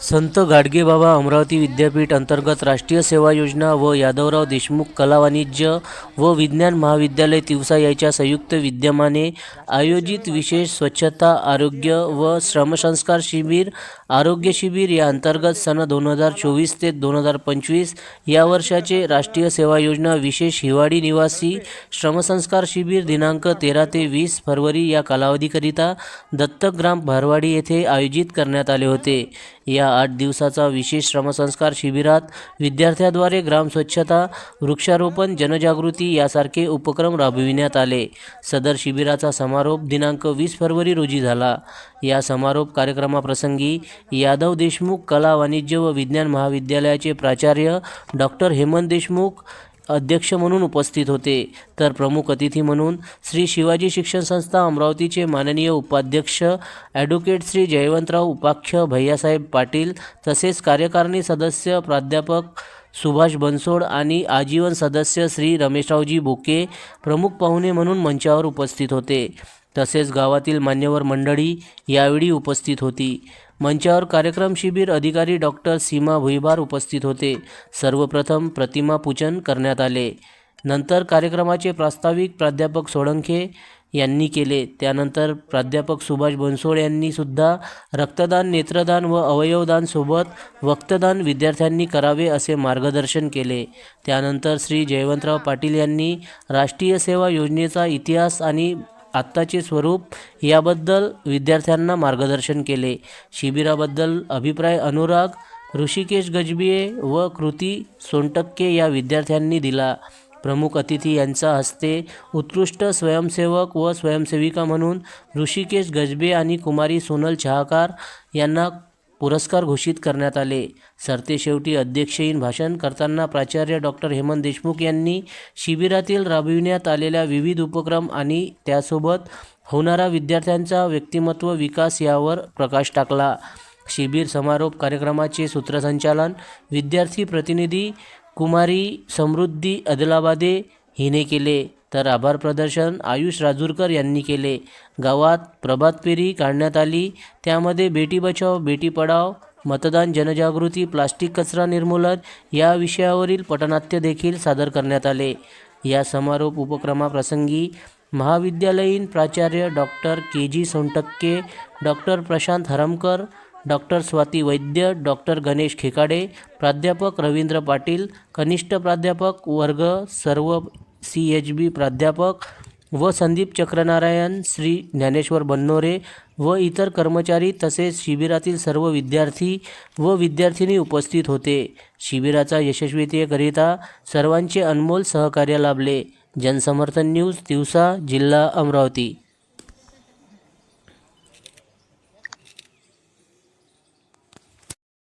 संत गाडगेबाबा अमरावती विद्यापीठ अंतर्गत राष्ट्रीय सेवा योजना व यादवराव देशमुख कला वाणिज्य व विज्ञान महाविद्यालय तिवसा याच्या संयुक्त विद्यमाने आयोजित विशेष स्वच्छता आरोग्य व श्रमसंस्कार शिबिर आरोग्य शिबिर या अंतर्गत सन दोन हजार चोवीस ते दोन हजार पंचवीस या वर्षाचे राष्ट्रीय सेवा योजना विशेष हिवाळी निवासी श्रमसंस्कार शिबिर दिनांक तेरा ते वीस फरवरी या कालावधीकरिता दत्तक ग्राम भारवाडी येथे आयोजित करण्यात आले होते. या आठ दिवसाचा विशेष श्रमसंस्कार शिबिरात विद्यार्थ्याद्वारे ग्राम स्वच्छता वृक्षारोपण जनजागृती यासारखे उपक्रम राबविण्यात आले. सदर शिबिराचा समारोप दिनांक वीस फरवरी रोजी झाला. या समारोप कार्यक्रमाप्रसंगी यादव देशमुख कला वाणिज्य व विज्ञान महाविद्यालयाचे प्राचार्य डॉक्टर हेमंत देशमुख अध्यक्ष म्हणून उपस्थित होते. तर प्रमुख अतिथी म्हणून श्री शिवाजी शिक्षण संस्था अमरावतीचे माननीय उपाध्यक्ष ॲडव्होकेट श्री जयवंतराव उपाख्य भैयासाहेब पाटील तसेच कार्यकारिणी सदस्य प्राध्यापक सुभाष बनसोड आणि आजीवन सदस्य श्री रमेशरावजी बोके प्रमुख पाहुणे म्हणून मंचावर उपस्थित होते. तसेच गावातील मान्यवर मंडळी यावेळी उपस्थित होती. मंचावर कार्यक्रम शिबिर अधिकारी डॉक्टर सीमा भुईबार उपस्थित होते. सर्वप्रथम प्रतिमा पूजन करण्यात आले. नंतर कार्यक्रमाचे प्रास्ताविक प्राध्यापक सोळंखे यांनी केले. त्यानंतर प्राध्यापक सुभाष बनसोड यांनीसुद्धा रक्तदान नेत्रदान व अवयवदानसोबत वक्तदान विद्यार्थ्यांनी करावे असे मार्गदर्शन केले. त्यानंतर श्री जयवंतराव पाटील यांनी राष्ट्रीय सेवा योजनेचा इतिहास आणि आत्ताचे स्वरूप याबद्दल विद्यार्थ्यांना मार्गदर्शन केले. शिबिराबद्दल अभिप्राय अनुराग ऋषिकेश गजबिये व कृती सोनटक्के या विद्यार्थ्यांनी दिला. प्रमुख अतिथी यांच्या हस्ते उत्कृष्ट स्वयंसेवक व स्वयंसेविका म्हणून ऋषिकेश गजबे आणि कुमारी सोनल चहाकार यांना पुरस्कार घोषित करण्यात आले. सरतेशेवटी अध्यक्षहीन भाषण करताना प्राचार्य डॉक्टर हेमंत देशमुख यांनी शिबिरातील राबविण्यात आलेल्या विविध उपक्रम आणि त्यासोबत होणारा विद्यार्थ्यांचा व्यक्तिमत्व विकास यावर प्रकाश टाकला. शिबिर समारोप कार्यक्रमाचे सूत्रसंचालन विद्यार्थी प्रतिनिधी कुमारी समृद्धी अदलाबादे हिने केले. तर आभार प्रदर्शन आयुष राजूरकर यांनी केले. गावात प्रभात फेरी काढण्यात आली. त्यामध्ये बेटी बचाव बेटी पढाव मतदान जनजागृती प्लास्टिक कचरा निर्मूलन या विषयावरील पटनाट्य देखील सादर करण्यात आले. या समारोप उपक्रमाप्रसंगी महाविद्यालयीन प्राचार्य doctor K G Sontakke doctor Prashant Haramkar doctor Swati Vaidya doctor Ganesh Khekade प्राध्यापक रवींद्र पाटील कनिष्ठ प्राध्यापक वर्ग सर्व सी एच बी प्राध्यापक व संदीप चक्रनारायण श्री ज्ञानेश्वर बन्नोरे व इतर कर्मचारी तसेच शिबिरातील सर्व विद्यार्थी व विद्यार्थिनी उपस्थित होते. शिबिराचा यशस्वीतेकरिता सर्वांचे अनमोल सहकार्य लाभले. जनसमर्थन न्यूज तिवसा जिल्हा अमरावती.